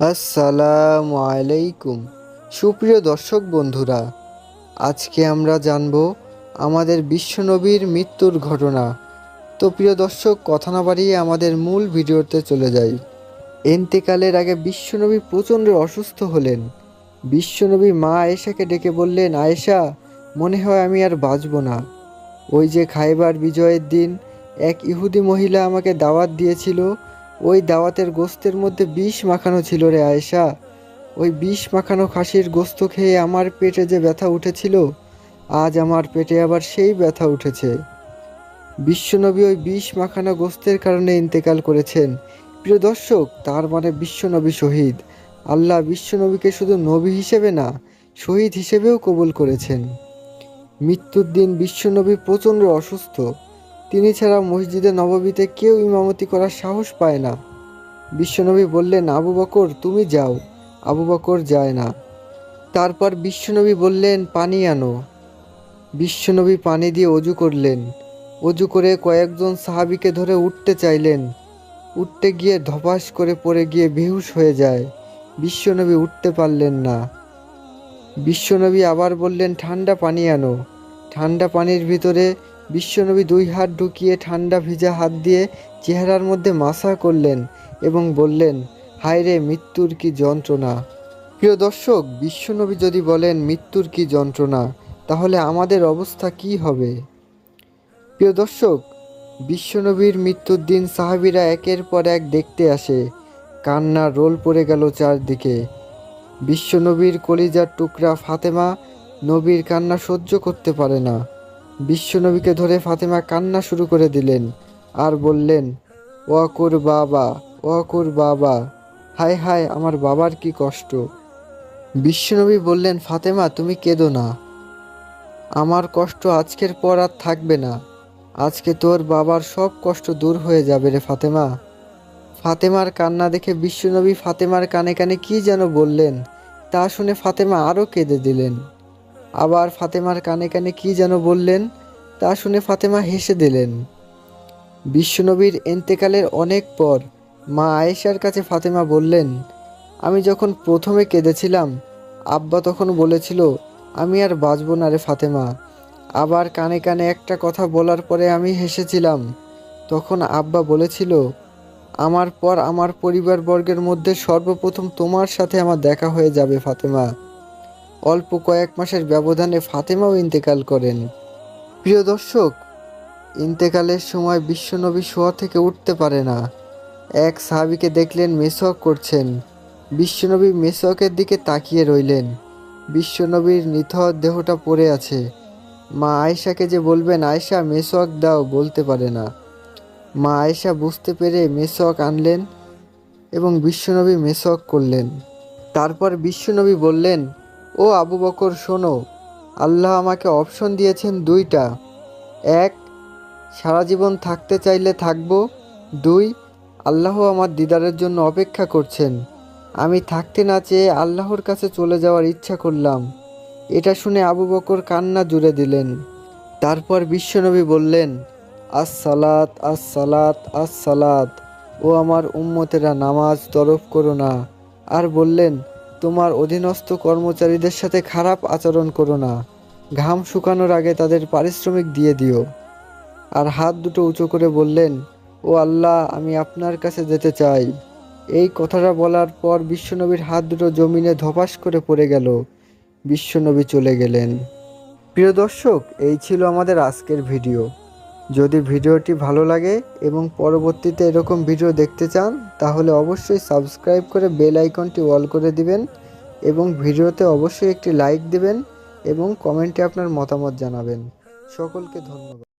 আসসালামু আলাইকুম। সুপ্রিয় দর্শক বন্ধুরা, আজকে আমরা জানব আমাদের বিশ্বনবীর মৃত্যুর ঘটনা। তো প্রিয় দর্শক, কথা না বাড়িয়ে আমাদের মূল ভিডিওতে চলে যাই। এন্তেকালের আগে বিশ্বনবী প্রচণ্ড অসুস্থ হলেন। বিশ্বনবী মা আয়েশাকে ডেকে বললেন, আয়েশা, মনে হয় আমি আর বাঁচব না। ওই যে খাইবার বিজয়ের দিন, এক ইহুদি মহিলা আমাকে দাওয়াত দিয়েছিল ওই দাওয়াতের গোস্তের মধ্যে বিষ মাখানো ছিল রে আয়েশা। ওই বিষ মাখানো খাসির গোস্ত খেয়ে আমার পেটে যে ব্যথা উঠেছিল, আজ আমার পেটে আবার সেই ব্যথা উঠেছে। বিশ্বনবী ওই বিষ মাখানো গোস্তের কারণে ইন্তেকাল করেছেন। প্রিয় দর্শক, তার মানে বিশ্বনবী শহীদ। আল্লাহ বিশ্বনবীকে শুধু নবী হিসেবে না, শহীদ হিসেবেও কবুল করেছেন। মৃত্যুর দিন বিশ্বনবী প্রচণ্ড অসুস্থ। তিনি ছাড়া মসজিদে নববীতে কেউ ইমামতি করার সাহস পায় না। বিশ্বনবী বললেন, আবু বকর, তুমি যাও। আবু বকর যায় না। তারপর বিশ্বনবী বললেন, পানি আনো। বিশ্বনবী পানি দিয়ে অজু করলেন। অজু করে কয়েকজন সাহাবিকে ধরে উঠতে চাইলেন। উঠতে গিয়ে ধপাস করে পড়ে গিয়ে বেহুশ হয়ে যায়। বিশ্বনবী উঠতে পারলেন না। বিশ্বনবী আবার বললেন, ঠান্ডা পানি আনো। ঠান্ডা পানির ভিতরে বিশ্বনবী দুই হাত ঢুকিয়ে ঠান্ডা ভিজা হাত দিয়ে চেহারার মধ্যে মাসা করলেন এবং বললেন, হায় রে, মৃত্যুর কি যন্ত্রণা? প্রিয় দর্শক, বিশ্বনবী যদি বলেন, মৃত্যুর কি যন্ত্রণা? তাহলে আমাদের অবস্থা কি হবে? প্রিয় দর্শক, বিশ্বনবীর মৃত্যুর দিন সাহাবিরা একের পর এক দেখতে আসে। কান্নার রোল পড়ে গেল চারদিকে। বিশ্বনবীর কলিজার টুকরা ফাতেমা নবীর কান্না সহ্য করতে পারে না। বিশ্বনবীকে ধরে ফাতেমা কান্না শুরু করে দিলেন আর বললেন, ওয়াকুর বাবা ওয়াকুর বাবা, হায় হায়, আমার বাবার কি কষ্ট। বিশ্বনবী বললেন, ফাতেমা, তুমি কেঁদো না। আমার কষ্ট আজকের পর আর থাকবে না। আজকে তোর বাবার সব কষ্ট দূর হয়ে যাবে রে ফাতেমা। ফাতেমার কান্না দেখে বিশ্বনবী ফাতেমার কানে কানে কি যেন বললেন, তা শুনে ফাতেমা আরও কেঁদে দিলেন। আবার ফাতেমার কানে কানে কি যেন বললেন, তা শুনে ফাতেমা হেসে দিলেন। বিশ্বনবীর এন্তেকালের অনেক পর মা আয়েশার কাছে ফাতেমা বললেন, আমি যখন প্রথমে কেঁদেছিলাম, আব্বা তখন বলেছিল, আমি আর বাঁচব না রে ফাতেমা। আবার কানে কানে একটা কথা বলার পরে আমি হেসেছিলাম। তখন আব্বা বলেছিল, আমার পর আমার পরিবারবর্গের মধ্যে সর্বপ্রথম তোমার সাথে আমার দেখা হয়ে যাবে ফাতেমা। অল্প কয়েক মাসের ব্যবধানে ফাতেমাও ইন্তেকাল করেন। প্রিয় দর্শক, ইন্তেকালের সময় বিশ্বনবী শোয়া থেকে উঠতে পারে না। এক সাহাবিকে দেখলেন মেসওয়াক করছেন। বিশ্বনবী মেসওয়াকের দিকে তাকিয়ে রইলেন। বিশ্বনবীর নিথর দেহটা পড়ে আছে। মা আয়েশাকে যে বলবেন, আয়েশা মেসওয়াক দাও, বলতে পারে না। মা আয়েশা বুঝতে পেরে মেসওয়াক আনলেন এবং বিশ্বনবী মেসওয়াক করলেন। তারপর বিশ্বনবী বললেন ও আবু বকর, শোনো, আল্লাহ আমাকে অপশন দিয়েছেন দুইটা। এক, সারা জীবন থাকতে চাইলে থাকব। দুই, আল্লাহ আমার দিদারের জন্য অপেক্ষা করছেন। আমি থাকতে না চেয়ে আল্লাহর কাছে চলে যাওয়ার ইচ্ছা করলাম। এটা শুনে আবু বকর কান্না জুড়ে দিলেন। তারপর বিশ্বনবী বললেন, আসসালাত আসসালাত আসসালাত। ও আমার উম্মতেরা নামাজ তরফ করো না। আর বললেন তোমার অধীনস্থ কর্মচারীদের সাথে খারাপ আচরণ করো না। ঘাম শুকানোর আগে তাদের পারিশ্রমিক দিয়ে দিও। আর হাত দুটো উঁচু করে বললেন, ও আল্লাহ, আমি আপনার কাছে যেতে চাই। এই কথাটা বলার পর বিশ্বনবীর হাত দুটো জমিনে ধপাস করে পড়ে গেল। বিশ্বনবী চলে গেলেন। প্রিয় দর্শক, এই ছিল আমাদের আজকের ভিডিও। যদি ভিডিওটি ভালো লাগে এবং পরবর্তীতে এরকম ভিডিও দেখতে চান, তাহলে অবশ্যই সাবস্ক্রাইব করে বেল আইকনটি অল করে দিবেন এবং ভিডিওতে অবশ্যই একটি লাইক দিবেন এবং কমেন্টে আপনার মতামত জানাবেন। সকলকে ধন্যবাদ।